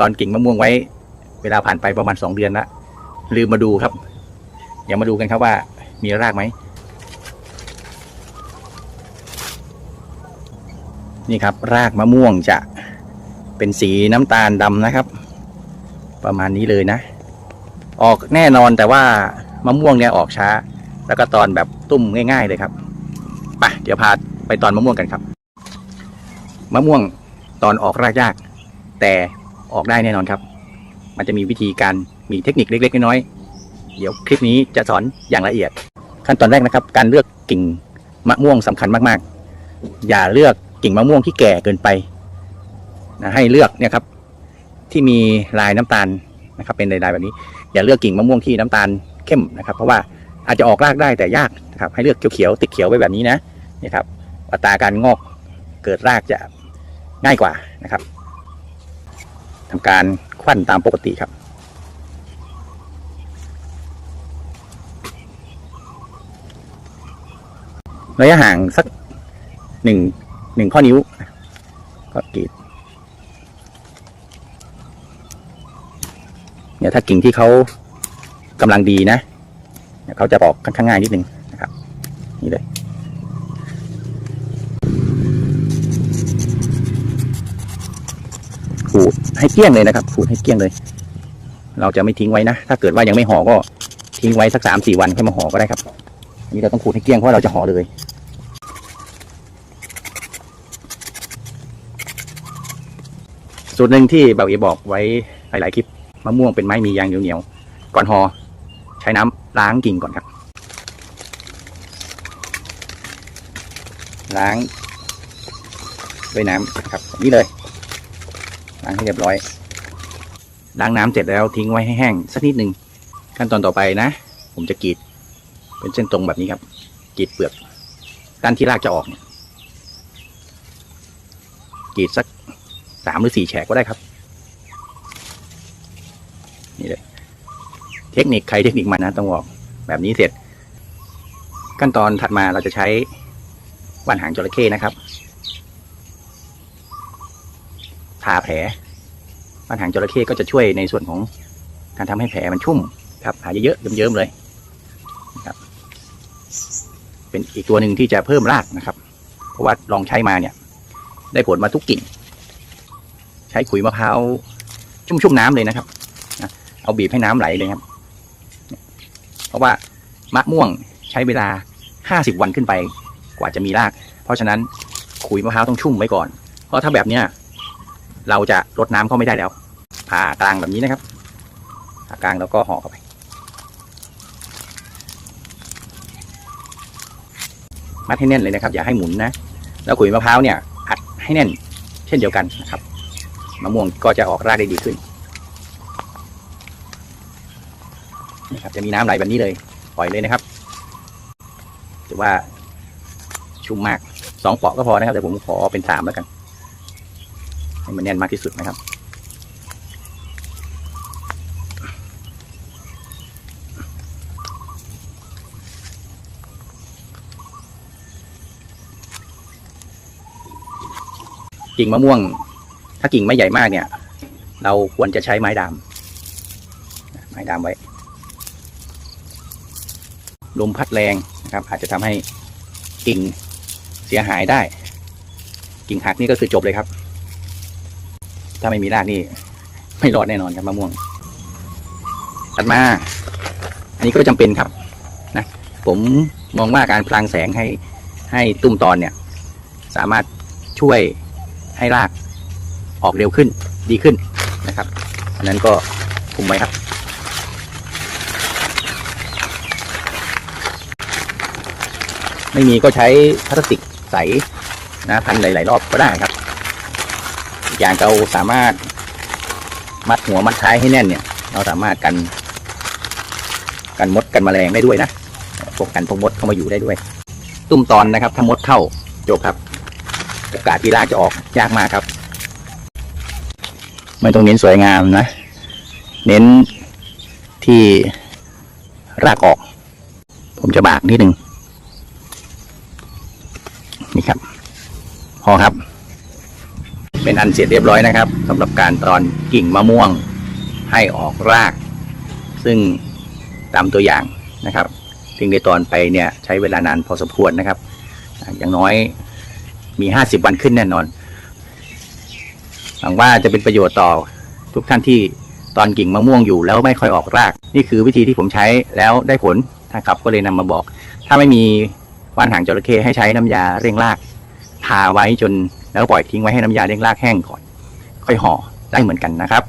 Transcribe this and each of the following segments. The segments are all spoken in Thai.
ตอนกิ่งมะม่วงไว้ เวลาผ่านไปประมาณสองเดือนละลืมมาดูครับ เดี๋ยวมาดูกันครับว่ามีรากไหม นี่ครับ รากมะม่วงจะเป็นสีน้ำตาลดำนะครับ ประมาณนี้เลยนะ ออกแน่นอนแต่ว่ามะม่วงเนี่ยออกช้า แล้วก็ตอนแบบตุ้มง่าย ๆ เลยครับไปเดี๋ยวพาไปตอนมะม่วงกันครับ มะม่วงตอนออกรากยาก แต่ ออกได้แน่นอนครับ มันจะมีวิธีการมีเทคนิคเล็ก ๆ น้อยๆเดี๋ยวคลิปนี้จะสอนอย่างละเอียด ขั้นตอนแรกนะครับ การเลือกกิ่งมะม่วงสำคัญมากๆ อย่าเลือกกิ่งมะม่วงที่แก่เกินไปนะให้เลือกเนี่ยครับ ที่มีลายน้ำตาลนะครับ เป็นลายๆแบบนี้ อย่าเลือกกิ่งมะม่วงที่น้ำตาลเข้มนะครับ เพราะว่าอาจจะออกรากได้แต่ยากนะครับให้เลือกเขียวๆติดเขียวไว้แบบนี้นะนี่ครับอัตราการงอกเกิดรากจะง่ายกว่านะครับ ทำการควันตามปกติครับระยะห่างสักหนึ่งหนึ่งข้อนิ้ว ก็กรีดเนี่ยถ้ากิ่งที่เขากำลังดีนะเขาจะออกค่อนข้างง่ายนิดนึงนะครับ นี่เลย ขูด ให้เกลี้ยงเลยนะครับ ขูดให้เกลี้ยงเลย เราจะไม่ทิ้งไว้นะ ถ้าเกิดว่ายังไม่ห่อก็ทิ้งไว้สักสามสี่วันค่อยมาห่อก็ได้ครับอันนี้เราต้องขูดให้เกลี้ยงเพราะเราจะห่อเลยสูตรหนึ่งที่เบาเอบอกไว้หลาย ๆ คลิปมะม่วงเป็นไม้มียางเหนียวๆก่อนหอ่อใช้น้ำล้างกิ่งก่อนครับ ล้างด้วยน้ำครับ นี้เลย ล้างให้เรียบร้อย ล้างน้ำเสร็จแล้วทิ้งไว้ให้แห้งสักนิดหนึ่งขั้นตอนต่อไปนะ ผมจะกรีด เป็นเส้นตรงแบบนี้ครับกรีดเปลือกด้านที่รากจะออกเนี่ยกรีดสักสามหรือสี่แฉกก็ได้ครับ นี่เลย เทคนิคใครเทคนิคมันนะต้องบอกแบบนี้เสร็จ ขั้นตอนถัดมาเราจะใช้ว่านหางจระเข้นะครับ ทาแผลว่านหางจระเข้ก็จะช่วยในส่วนของการทำให้แผลมันชุ่มครับหายเยอะๆเยิ้มๆเลยนะครับ เป็นอีกตัวหนึ่งที่จะเพิ่มรากนะครับ เพราะว่าลองใช้มาเนี่ย ได้ผลมาทุกกิ่ง ใช้ขุยมะพร้าวชุ่มๆน้ำเลยนะครับเอาบีบให้น้ำไหลเลยครับ เพราะว่ามะม่วงใช้เวลาห้าสิบวันขึ้นไปกว่าจะมีราก เพราะฉะนั้นขุยมะพร้าวต้องชุ่มไว้ก่อน เพราะถ้าแบบเนี้ย เราจะรดน้ำเข้าไม่ได้แล้วผ่ากลางแบบนี้นะครับผ่ากลางแล้วก็ห่อเข้าไป มัดให้แน่นเลยนะครับ อย่าให้หมุนนะ แล้วขุยมะพร้าวเนี่ยอัดให้แน่น เช่นเดียวกันนะครับมะม่วงก็จะออกรากได้ดีขึ้นนี่ครับจะมีน้ำไหลแบบนี้เลย ปล่อยเลยนะครับถือว่าชุ่มมากสองเปาะก็พอนะครับแต่ผมขอเป็นสามแล้วกัน ให้มันแน่นมากที่สุดนะครับ กิ่งมะม่วง ถ้ากิ่งไม่ใหญ่มากเนี่ย เราควรจะใช้ไม้ดามไม้ดามไว้ ลมพัดแรงนะครับ อาจจะทำให้กิ่งเสียหายได้ กิ่งหักนี่ก็คือจบเลยครับ ถ้าไม่มีรากนี่ไม่รอดแน่นอนครับมะม่วงถัดมา อันนี้ก็จำเป็นครับนะผมมองว่าการพลางแสงให้ให้ตุ้มตอนเนี่ย สามารถช่วยให้รากออกเร็วขึ้นดีขึ้นนะครับ อันนั้นก็คุมไว้ครับไม่มีก็ใช้พลาสติกใสนะพันหลาย ๆ รอบก็ได้ครับ อย่างเราสามารถมัดหัวมัดท้ายให้แน่นเนี่ย เราสามารถกัน กันมดกันแมลงได้ด้วยนะพวกกันพวกมดเข้ามาอยู่ได้ด้วย ตุ้มตอนนะครับถ้ามดเข้าจบครับโอกาสที่รากจะออกยากมากครับ ไม่ต้องเน้นสวยงามนะ เน้นที่รากออก ผมจะบากนิดนึงนี่ครับ พอครับ เป็นอันเสร็จเรียบร้อยนะครับสำหรับการตอนกิ่งมะม่วงให้ออกราก ซึ่งตามตัวอย่างนะครับซึ่งในตอนไปเนี่ยใช้เวลานานพอสมควรนะครับ อย่างน้อยมี 50 วันขึ้นแน่นอนหวังว่าจะเป็นประโยชน์ต่อทุกท่านที่ตอนกิ่งมะม่วงอยู่แล้วไม่ค่อยออกราก นี่คือวิธีที่ผมใช้แล้วได้ผลนะครับ ก็เลยนำมาบอก ถ้าไม่มีว่านหางจระเข้ให้ใช้น้ำยาเร่งรากทาไว้จน แล้วปล่อยทิ้งไว้ให้น้ำยาเลี้ยงรากแห้งก่อน ค่อยห่อได้เหมือนกันนะครับ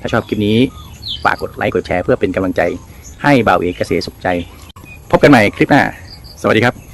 ถ้าชอบคลิปนี้ฝากกดไลค์กดแชร์เพื่อเป็นกำลังใจให้บ่าวเอกเกษตรสุขใจ พบกันใหม่คลิปหน้า สวัสดีครับ